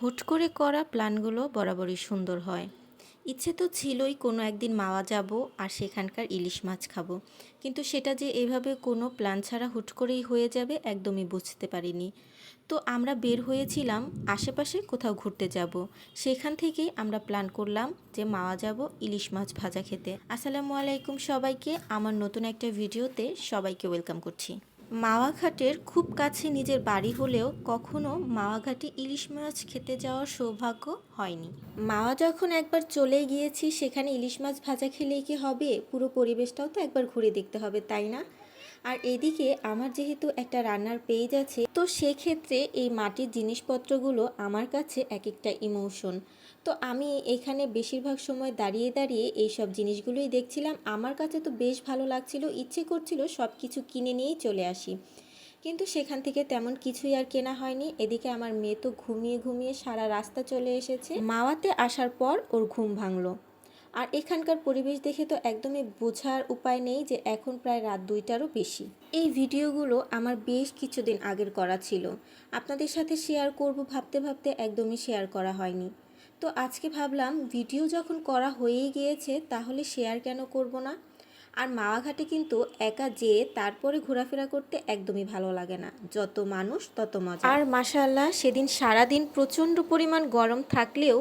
হুট করে করা প্ল্যানগুলো বরাবরই সুন্দর হয়। ইচ্ছে তো ছিলই কোনো একদিন মাওয়া যাব আর সেখানকার ইলিশ মাছ খাব। কিন্তু সেটা যে এভাবে কোনো প্ল্যান ছাড়া হুট করেই হয়ে যাবে একদমই বুঝতে পারিনি। তো আমরা বের হয়েছিলাম আশেপাশে কোথাও ঘুরতে যাব। সেখান থেকেই আমরা প্ল্যান করলাম যে মাওয়া যাব ইলিশ মাছ ভাজা খেতে। আসসালামু আলাইকুম সবাইকে। আমার নতুন একটা ভিডিওতে সবাইকে ওয়েলকাম করছি। মাওয়াঘাটের খুব কাছে নিজের বাড়ি হলেও কখনো মাওয়াঘাটে ইলিশ মাছ খেতে যাওয়ার সৌভাগ্য হয়নি। মাওয়া যখন একবার চলে গিয়েছি, সেখানে ইলিশ মাছ ভাজা খেলেই কি হবে? পুরো পরিবেশটাও তো একবার ঘুরে দেখতে হবে, তাই না? আর এদিকে আমার যেহেতু একটা রান্নার পেজ আছে, তো সেক্ষেত্রে এই মাটির জিনিসপত্রগুলো আমার কাছে এক একটা ইমোশন তো আমি এখানে বেশিরভাগ সময় দাঁড়িয়ে দাঁড়িয়ে এই সব জিনিসগুলোই দেখছিলাম। আমার কাছে তো বেশ ভালো লাগছিল, ইচ্ছে করছিল সব কিছু কিনে নিয়েই চলে আসি। কিন্তু সেখান থেকে তেমন কিছুই আর কেনা হয়নি। এদিকে আমার মেয়ে তো ঘুমিয়ে ঘুমিয়ে সারা রাস্তা চলে এসেছে। মাওয়াতে আসার পর ওর ঘুম ভাঙলো। আর এখানকার পরিবেশ দেখে তো একদমই বোঝার উপায় নেই যে এখন প্রায় রাত দুইটারও বেশি। এই ভিডিওগুলো আমার বেশ কিছুদিন আগের করা ছিল। আপনাদের সাথে শেয়ার করব ভাবতে ভাবতে একদমই শেয়ার করা হয়নি। তো আজকে ভাবলাম ভিডিও যখন করা হয়েই গিয়েছে, তাহলে শেয়ার কেন করব না? আর মাওয়াঘাটে কিন্তু একা যেয়ে তারপরে ঘোরাফেরা করতে একদমই ভালো লাগে না। যত মানুষ, তত মজা। আর মাশাল্লাহ সেদিন সারাদিন প্রচণ্ড পরিমাণ গরম থাকলেও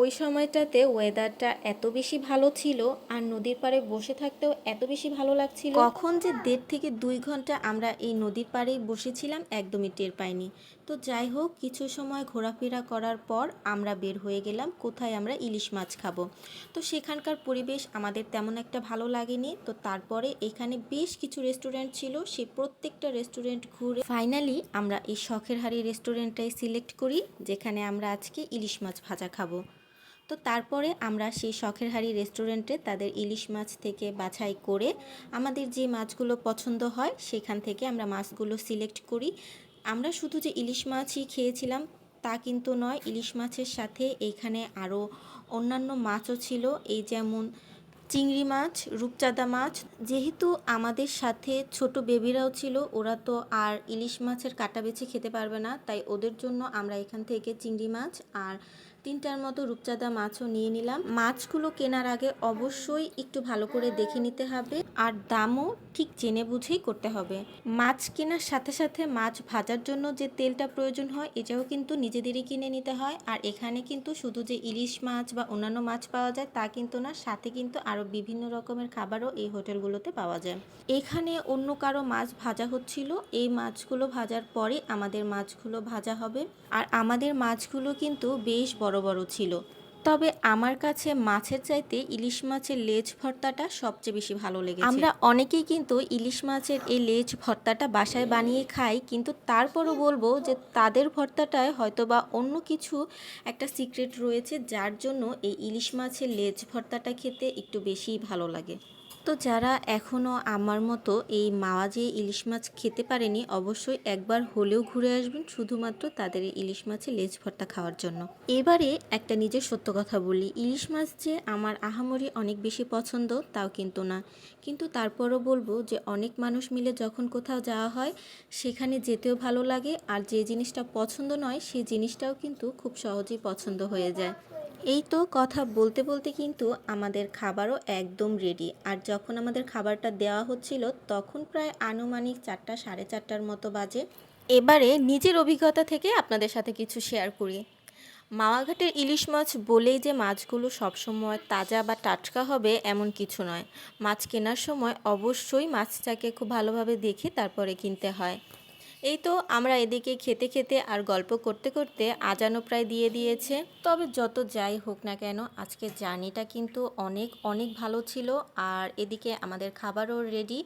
ওই সময়টাতে ওয়েদারটা এত বেশি ভালো ছিল আর নদীর পাড়ে বসে থাকতেও এত বেশি ভালো লাগছিল। কখন যে দেড় থেকে দুই ঘণ্টা আমরা এই নদীর পাড়েই বসেছিলাম একদমই টের পাইনি। তো যাই হোক, কিছু সময় ঘোরাফেরা করার পর আমরা বের হয়ে গেলাম, কোথায় আমরা ইলিশ মাছ খাব। তো সেখানকার পরিবেশ আমাদের তেমন একটা ভালো লাগেনি। তো তারপরে এখানে বেশ কিছু রেস্টুরেন্ট ছিল সে প্রত্যেকটা রেস্টুরেন্ট ঘুরে ফাইনালি আমরা এই শখের হাড়ি রেস্টুরেন্টটাই সিলেক্ট করি, যেখানে আমরা আজকে ইলিশ মাছ ভাজা খাব। তো তারপরে আমরা সেই শখের হাড়ি রেস্টুরেন্টে তাদের ইলিশ মাছ থেকে বাছাই করে আমাদের যে মাছগুলো পছন্দ হয়, সেখান থেকে আমরা মাছগুলো সিলেক্ট করি। আমরা শুধু যে ইলিশ মাছই খেয়েছিলাম তা কিন্তু নয়, ইলিশ মাছের সাথে এখানে আরও অন্যান্য মাছও ছিল। এই যেমন চিংড়ি মাছ, রূপচাঁদা মাছ, যেহেতু আমাদের সাথে ছোট বেবিরাও ছিল, ওরা তো আর ইলিশ মাছের কাটা বেছে খেতে পারবে না, তাই ওদের জন্য আমরা এখান থেকে চিংড়ি মাছ আর তিনটার মতো রূপচাঁদা মাছও নিয়ে নিলাম। মাছগুলো কেনার আগে অবশ্যই একটু ভালো করে দেখে নিতে হবে আর দামও ঠিক জেনে বুঝেই করতে হবে। মাছ কেনার সাথে সাথে মাছ ভাজার জন্য যে তেলটা প্রয়োজন হয়, এটাও কিন্তু নিজেদেরই কিনে নিতে হয়। আর এখানে কিন্তু শুধু যে ইলিশ মাছ বা অন্যান্য মাছ পাওয়া যায়, তা কিন্তু না, সাথে কিন্তু আরও বিভিন্ন রকমের খাবারও এই হোটেলগুলোতে পাওয়া যায়। এখানে অন্য কারও মাছ ভাজা হচ্ছিল, এই মাছগুলো ভাজার পরে আমাদের মাছগুলো ভাজা হবে। আর আমাদের মাছগুলো কিন্তু বেশ বড় বড় বড় ছিল। তবে আমার কাছে মাছের চাইতে ইলিশ মাছের লেজ ভর্তাটা সবচেয়ে বেশি ভালো লেগেছে। আমরা অনেকেই কিন্তু ইলিশ মাছের এই লেজ ভর্তাটা বাসায় বানিয়ে খাই, কিন্তু তারপরও বলব যে তাদের ভর্তাটায় হয়তো বা অন্য কিছু একটা সিক্রেট রয়েছে, যার জন্য এই ইলিশ মাছের লেজ ভর্তাটা খেতে একটু বেশিই ভালো লাগে। তো যারা এখনও আমার মতো এই মাওয়া মাওয়াজে ইলিশ মাছ খেতে পারেনি, অবশ্যই একবার হলেও ঘুরে আসবেন শুধুমাত্র তাদের ইলিশ মাছের লেজ ভর্তা খাওয়ার জন্য। এবারে একটা নিজের সত্য কথা বলি, ইলিশ মাছ যে আমার আহামরি অনেক বেশি পছন্দ তাও কিন্তু না। কিন্তু তারপরও বলব যে অনেক মানুষ মিলে যখন কোথাও যাওয়া হয়, সেখানে যেতেও ভালো লাগে আর যে জিনিসটা পছন্দ নয় সেই জিনিসটাও কিন্তু খুব সহজেই পছন্দ হয়ে যায়। এই তো কথা বলতে বলতে কিন্তু আমাদের খাবারও একদম রেডি আর যখন আমাদের খাবারটা দেওয়া হচ্ছিল, তখন প্রায় আনুমানিক চারটা, সাড়ে চারটার মতো বাজে। এবারে নিজের অভিজ্ঞতা থেকে আপনাদের সাথে কিছু শেয়ার করি। মাওয়াঘাটের ইলিশ মাছ বলেই যে মাছগুলো সবসময় তাজা বা টাটকা হবে এমন কিছু নয়। মাছ কেনার সময় অবশ্যই মাছটাকে খুব ভালোভাবে দেখে তারপরে কিনতে হয়। এই তো আমরা এদিকে খেতে খেতে আর গল্প করতে করতে আজানও প্রায় দিয়ে দিয়েছে। তবে যত যাই হোক না কেন আজকে জার্নিটা কিন্তু অনেক অনেক ভালো ছিল। আর এদিকে আমাদের খাবারও রেডি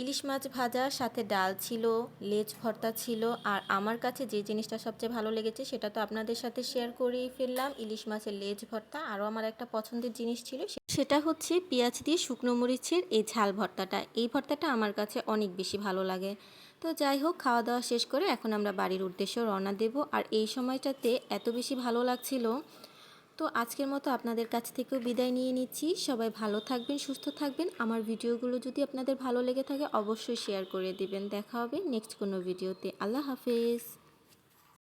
ইলিশ মাছ ভাজা, সাথে ডাল ছিল, লেজ ভর্তা ছিল। আর আমার কাছে যে জিনিসটা সবচেয়ে ভালো লেগেছে, সেটা তো আপনাদের সাথে শেয়ার করেই ফেললাম। ইলিশ মাছের লেজ ভর্তা, আরও আমার একটা পছন্দের জিনিস ছিল সেটা হচ্ছে পেঁয়াজ দিয়ে শুকনো মরিচের এই ঝাল ভর্তাটা। এই ভর্তাটা আমার কাছে অনেক বেশি ভালো লাগে। তো যাই হোক, খাওয়া দাওয়া শেষ করে এখন আমরা বাড়ির উদ্দেশ্যে রওনা দেব। আর এই সময়টাতে এত বেশি ভালো লাগছিল। তো আজকের মতো আপনাদের কাছ থেকেও বিদায় নিয়ে নিচ্ছি। সবাই ভালো থাকবেন, সুস্থ থাকবেন। আমার ভিডিওগুলো যদি আপনাদের ভালো লেগে থাকে, অবশ্যই শেয়ার করে দিবেন। দেখা হবে নেক্সট কোনো ভিডিওতে। আল্লাহ হাফেজ।